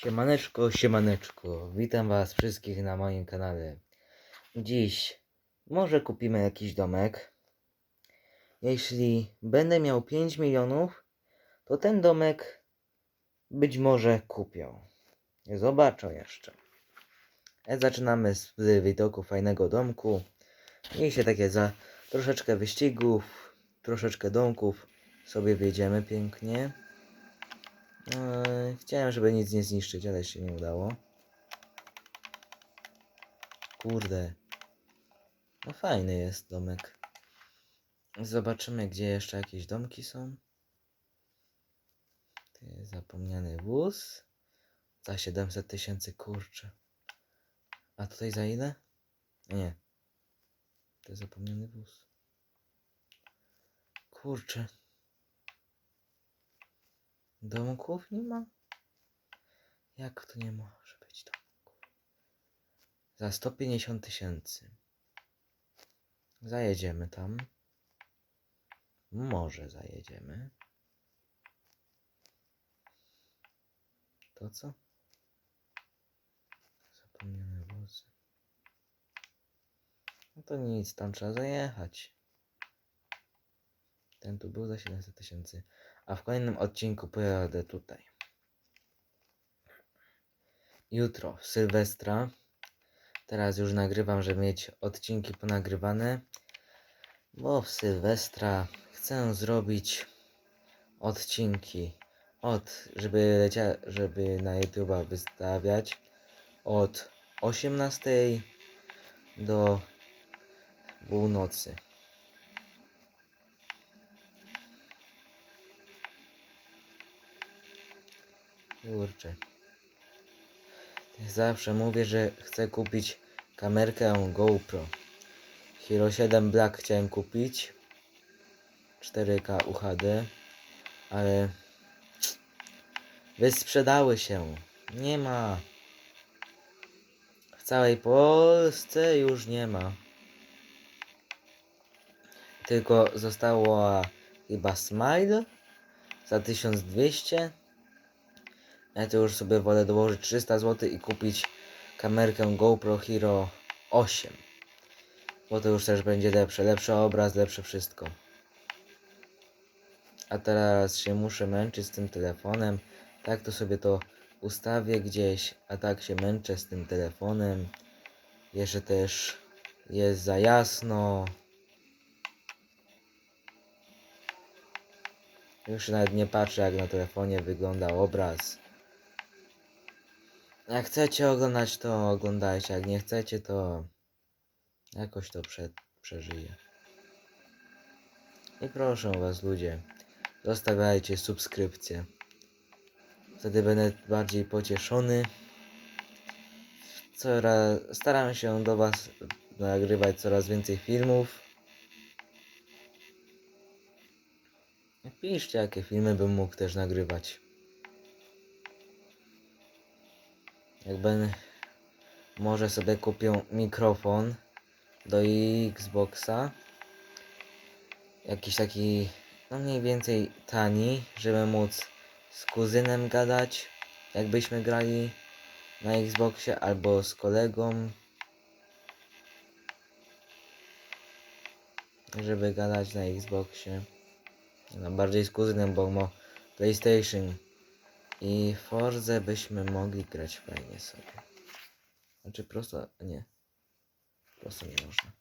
Siemaneczko, siemaneczko. Witam was wszystkich na moim kanale. Dziś może kupimy jakiś domek. Jeśli będę miał 5 milionów, to ten domek być może kupię. Zobaczę jeszcze. E, Zaczynamy z widoku fajnego domku. Mieliście takie za troszeczkę wyścigów, troszeczkę domków. Sobie wjedziemy pięknie. Chciałem, żeby nic nie zniszczyć, ale się nie udało. Kurde. No fajny jest domek. Zobaczymy, gdzie jeszcze jakieś domki są. Jest zapomniany wóz. Za 700 tysięcy, kurczę. A tutaj za ile? Nie. To jest zapomniany wóz. Kurczę. Domków nie ma? Jak to nie może być domków? Za 150 tysięcy. Zajedziemy tam. Może zajedziemy. To co? Zapomniane wozy. No to nic, tam trzeba zajechać. Ten tu był za 700 tysięcy. A w kolejnym odcinku pojadę tutaj. Jutro, Sylwestra. Teraz już nagrywam, żeby mieć odcinki ponagrywane. Bo w Sylwestra chcę zrobić odcinki od, żeby lecia, żeby na YouTube'a wystawiać od 18 do północy. Kurczę. Zawsze mówię, że chcę kupić kamerkę GoPro. Hero 7 Black chciałem kupić. 4K UHD. Ale wysprzedały się. Nie ma. W całej Polsce już nie ma. Tylko została chyba Smile za 1200. Ja to już sobie wolę dołożyć 300 zł i kupić kamerkę GoPro Hero 8. Bo to już też będzie lepsze. Lepszy obraz, lepsze wszystko. A teraz się muszę męczyć z tym telefonem. Tak to sobie to ustawię gdzieś. A tak się męczę z tym telefonem. Jeszcze też jest za jasno. Już nawet nie patrzę jak na telefonie wygląda obraz. Jak chcecie oglądać, to oglądajcie. Jak nie chcecie, to jakoś to prze, przeżyję. I proszę was, ludzie, zostawiajcie subskrypcję. Wtedy będę bardziej pocieszony. Coraz, staram się do was nagrywać coraz więcej filmów. Piszcie, jakie filmy bym mógł też nagrywać. Jak będę... Może sobie kupię mikrofon do Xboxa. Jakiś taki, no mniej więcej tani, żeby móc z kuzynem gadać, jakbyśmy grali na Xboxie, albo z kolegą. Żeby gadać na Xboxie. No bardziej z kuzynem, bo ma PlayStation. I Forze byśmy mogli grać fajnie sobie. Znaczy prosto, nie. Prosto nie można.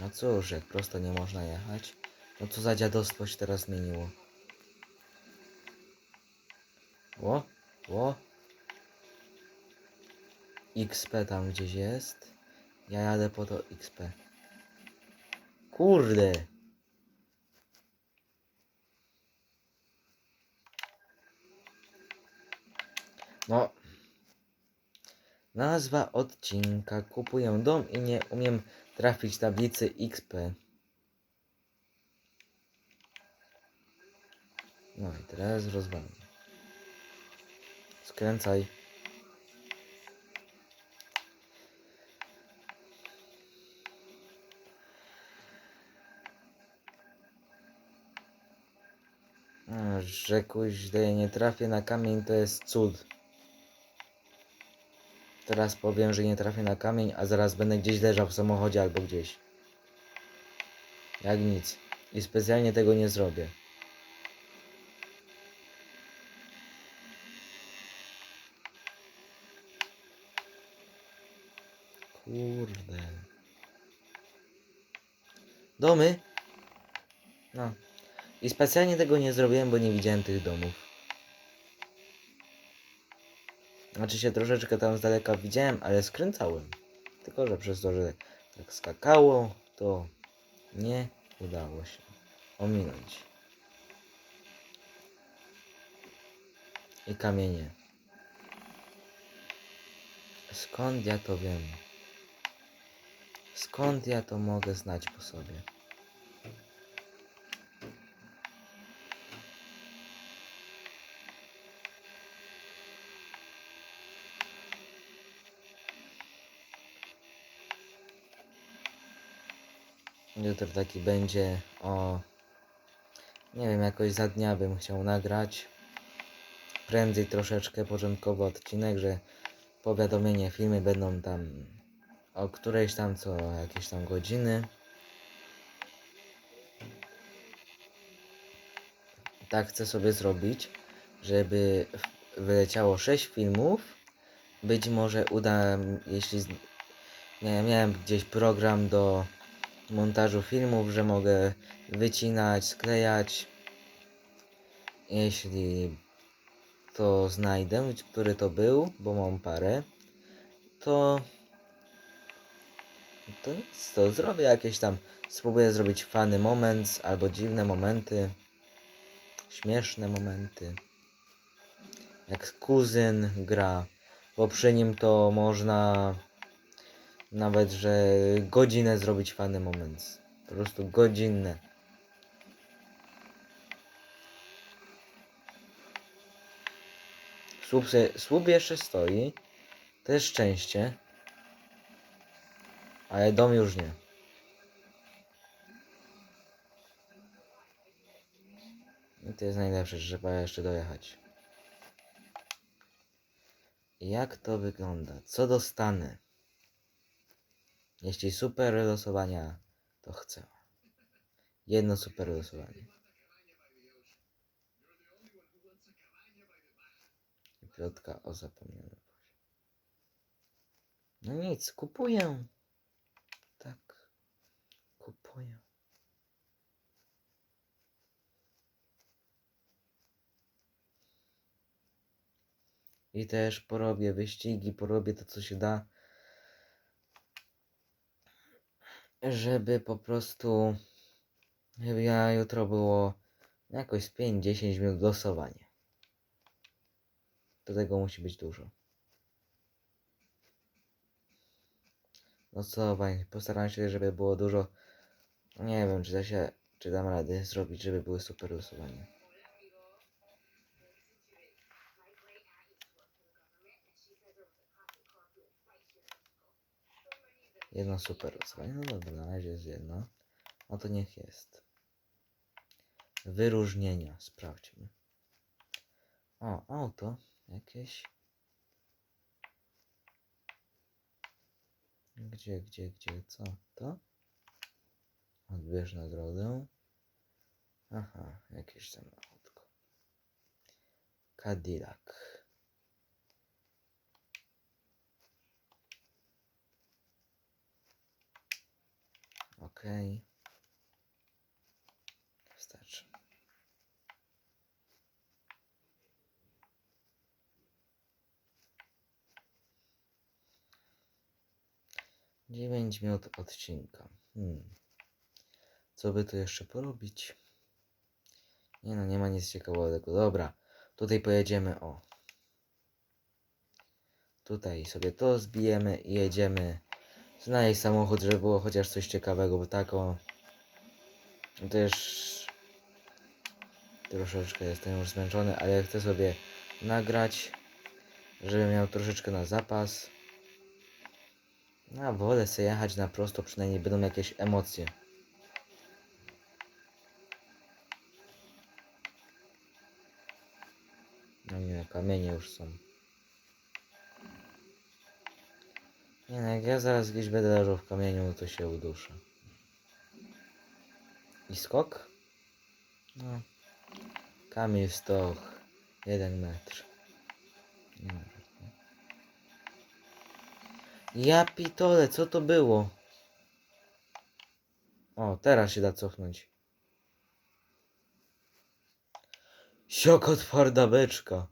No cóż, jak prosto nie można jechać, no co za dziadostwo się teraz zmieniło. Ło, ło. XP tam gdzieś jest. Ja jadę po to XP. Kurde. No. Nazwa odcinka. Kupuję dom i nie umiem trafić tablicy XP. No i teraz rozwalam. Skręcaj. A, Że nie trafię na kamień to jest cud. Teraz powiem, że nie trafię na kamień, a zaraz będę gdzieś leżał w samochodzie albo gdzieś. Jak nic. I specjalnie tego nie zrobię. Kurde. Domy? No. I specjalnie tego nie zrobiłem, bo nie widziałem tych domów. Znaczy się troszeczkę tam z daleka widziałem, ale skręcałem. Tylko, że przez to, że tak skakało, to nie udało się ominąć. I kamienie. Skąd ja to wiem? Skąd ja to mogę znać po sobie? Jutro taki będzie o. Nie wiem, jakoś za dnia bym chciał nagrać. Prędzej troszeczkę początkowy odcinek, że powiadomienie, filmy będą tam o którejś tam co jakieś tam godziny. Tak chcę sobie zrobić, żeby wyleciało 6 filmów. Być może uda, jeśli nie, miałem gdzieś program do montażu filmów, że mogę wycinać, sklejać. Jeśli to znajdę, który to był, bo mam parę, to to nic, to zrobię jakieś tam, spróbuję zrobić fany moment, albo dziwne momenty, śmieszne momenty. Jak kuzyn gra, bo przy nim to można nawet, że godzinę zrobić fany moment. Po prostu godzinne. Słup, se, słup jeszcze stoi. To jest szczęście. Ale dom już nie. I to jest najlepsze, że trzeba jeszcze dojechać. Jak to wygląda? Co dostanę? Jeśli super losowania, to chcę. Jedno super losowanie. I Plotka o zapomnianym. No nic, kupuję. Tak. Kupuję. I też porobię wyścigi, porobię to, co się da. Żeby po prostu. Żeby ja jutro było jakoś z 5-10 minut losowanie. Do tego musi być dużo. Losowań. Postaram się, żeby było dużo. Nie wiem, czy da się. Czy dam radę zrobić, żeby były super losowania. Jedno super losowanie. No dobra, na razie jest jedno. No to niech jest. Wyróżnienia. Sprawdźmy. O, auto jakieś. Gdzie, gdzie, gdzie, co? To? Odbierz nagrodę. Aha, jakieś tam autko. Cadillac. Okej. Wystarczy. Dziewięć minut odcinka. Hmm. Co by tu jeszcze porobić? Nie no, nie ma nic ciekawego. Dobra, tutaj pojedziemy o. Tutaj sobie to zbijemy i jedziemy. Znaleźć samochód, żeby było chociaż coś ciekawego, bo tak o. Też troszeczkę jestem już zmęczony, ale chcę sobie nagrać, żeby miał troszeczkę na zapas. No, a wolę sobie jechać na prosto, przynajmniej będą jakieś emocje. No nie, kamienie już są. Nie no, jak ja zaraz gdzieś będę leżał w kamieniu, to się uduszę. I skok? No. Kamień stoch. Jeden metr. Ja pitole, co to było? O, teraz się da cofnąć. Sioko twarda beczka.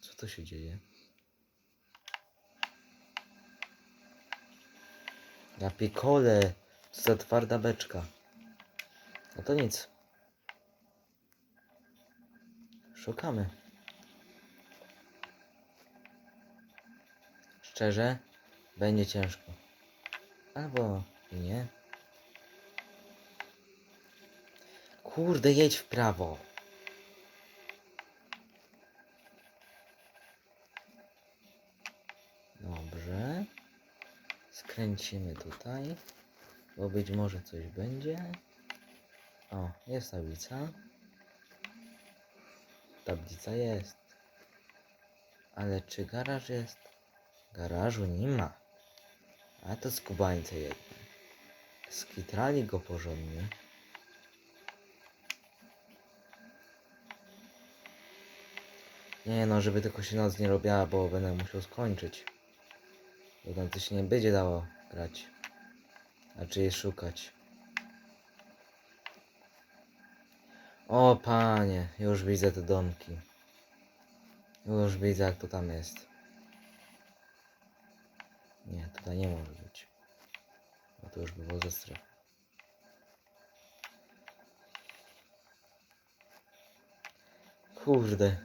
Co to się dzieje? Ja pikole. Co za twarda beczka. No to nic. Szukamy. Szczerze, będzie ciężko. Albo nie. Kurde, jedź w prawo. Dobrze. Skręcimy tutaj, bo być może coś będzie. O, jest tablica. Tablica jest. Ale czy garaż jest? Garażu nie ma. A to skubańce jedne. Skitrali go porządnie. Nie no, żeby tylko się noc nie robiła, bo będę musiał skończyć. Bo tam coś nie będzie dało grać. A czy je szukać. O panie, już widzę te domki. Już widzę jak to tam jest. Nie, tutaj nie może być. Bo to już by było ze strefy. Kurde.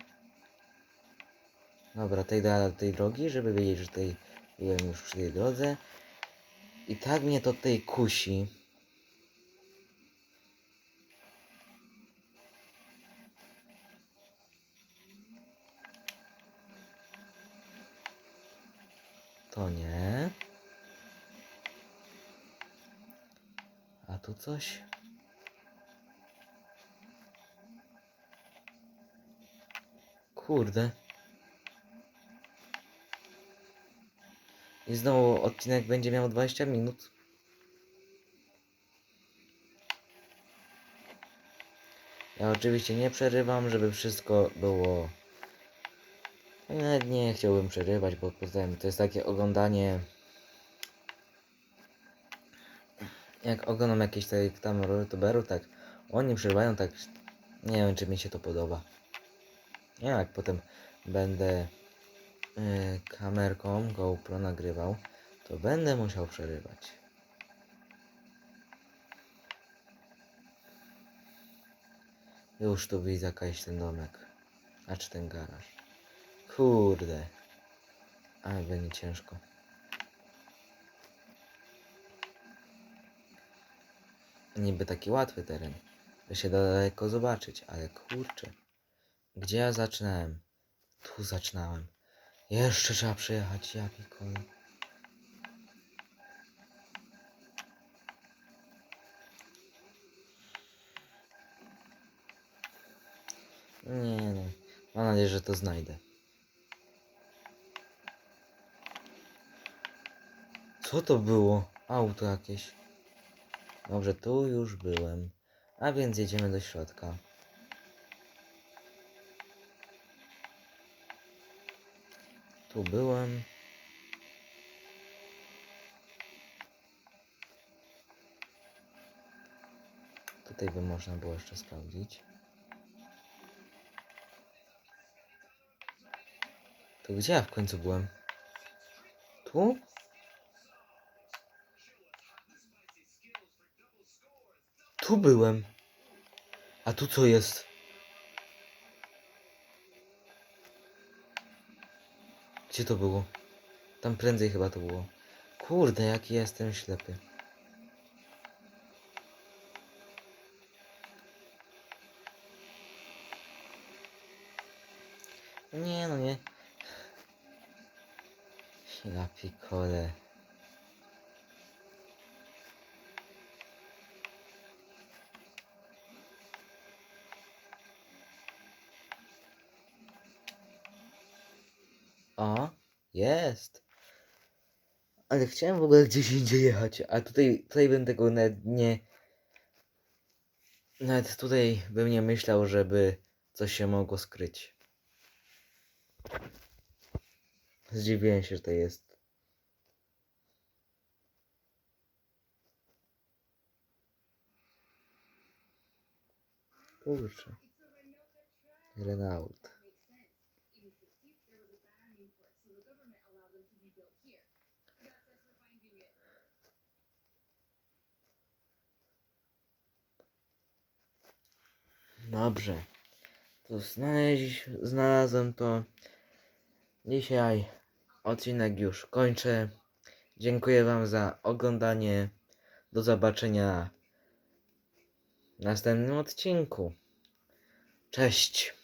Dobra, tej tej drogi, żeby wiedzieć, że tej byłem już przy tej drodze. I tak mnie to tej kusi. To nie. A tu coś? Kurde. I znowu odcinek będzie miał 20 minut. Ja oczywiście nie przerywam, żeby wszystko było. Ja Nawet nie chciałbym przerywać, bo potem to jest takie oglądanie. Jak oglądam jakieś tak tam youtuberów, tak oni przerywają tak. Nie wiem, czy mi się to podoba. Nie jak potem będę kamerką GoPro nagrywał, to będę musiał przerywać. Już tu widzę jakaś ten domek. A czy ten garaż. Kurde. Ale będzie ciężko. Niby taki łatwy teren. Da się daleko zobaczyć, ale kurczę. Gdzie ja zaczynałem? Tu zaczynałem. Jeszcze trzeba przejechać, ja pikole. Nie no. Mam nadzieję, że to znajdę. Co to było? Auto jakieś. Dobrze, tu już byłem. A więc jedziemy do środka. Tu byłem. Tutaj by można było jeszcze sprawdzić. To gdzie ja w końcu byłem? Tu? Tu byłem. A tu co jest? Gdzie to było? Tam prędzej chyba to było. Kurde, jaki jestem ślepy. Nie no nie. Ja pikole. O, jest. Ale chciałem w ogóle gdzieś indziej jechać, a tutaj, tutaj bym tego nawet nie... Nawet tutaj bym nie myślał, żeby coś się mogło skryć. Zdziwiłem się, że to jest. Kurczę. Renault. Dobrze. To znaleźć, znalazłem to. Dzisiaj odcinek już kończę. Dziękuję Wam za oglądanie. Do zobaczenia w następnym odcinku. Cześć.